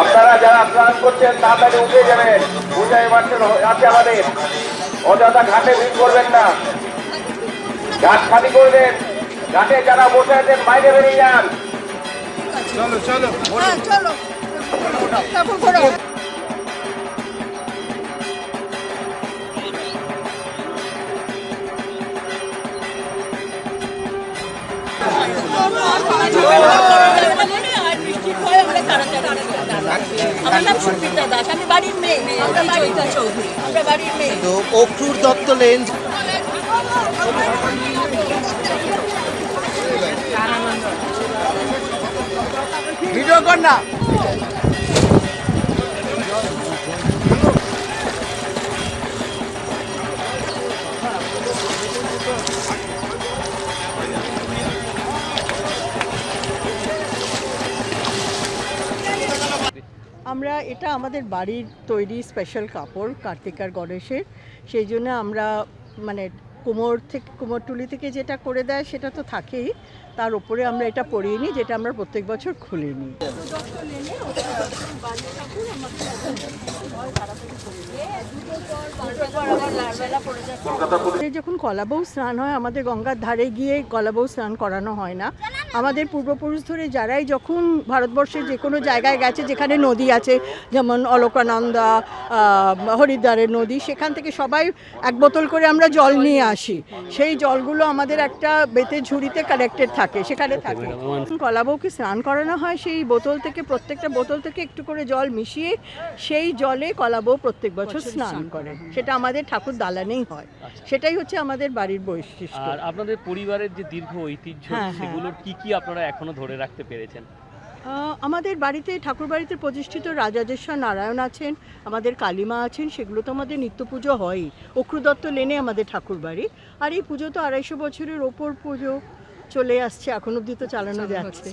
আপনারা যারা স্নান করছেন তাড়াতাড়ি উঠে যাবেন। উঠে মারছেন আছে আমাদের। অযথা ঘাটে ভিড় করবেন না। ঘাট খালি করবেন। ঘাটে যারা বসে আছেন বাইরে বেরিয়ে যান। হ্যাঁ চলো। তারপর ঘোরা। বাড়ির মেয়ে বাড়ির চৌধুরী আমরা অক্রুর দত্ত লেন কর না। আমরা, এটা আমাদের বাড়ির তৈরি স্পেশাল কাপড়, কার্তিকার গণেশের। সেই জন্য আমরা মানে কোমর থেকে কোমরটুলি থেকে যেটা করে দেয় সেটা তো থাকেই। তার উপরে আমরা এটা পরিয়ে নিই, যেটা আমরা প্রত্যেক বছর খুলে নিই। যখন কলাবউ স্নান হয় আমাদের গঙ্গার ধারে গিয়ে কলাবউ স্নান করানো হয় না। আমাদের পূর্বপুরুষ ধরে যারাই যখন ভারতবর্ষের যে কোনো জায়গায় গেছে যেখানে নদী আছে যেমন অলকানন্দা হরিদ্বারের নদী সেখান থেকে সবাই এক বোতল করে আমরা জল নিয়ে আসি। সেই জলগুলো আমাদের একটা বেতের ঝুড়িতে কালেক্টেড থাকে সেখানে থাকে। কলাবউকে স্নান করানো হয় সেই বোতল থেকে প্রত্যেকটা বোতল থেকে একটু করে জল মিশিয়ে সেই জলে কলাবউ প্রত্যেক বছর স্নান করে। সেটা আমাদের ঠাকুর দালানেই হয়। সেটাই হচ্ছে আমাদের বাড়ির বৈশিষ্ট্য। আর আপনাদের পরিবারের যে দীর্ঘ ঐতিহ্য হ্যাঁ, হ্যাঁ। সেগুলোর কি কি আপনারা এখনও ধরে রাখতে পেরেছেন? আহ, আমাদের বাড়িতে ঠাকুর বাড়িতে প্রতিষ্ঠিত রাজাজেশ্বর নারায়ণ আছেন আমাদের কালিমা আছেন সেগুলো তো আমাদের নিত্য পুজো হয়ই। অক্রুদত্ত লেনে আমাদের ঠাকুর বাড়ি আর এই পুজো তো আড়াইশো বছরের ওপর পুজো চলে আসছে এখন অবধি তো চালানো যাচ্ছে।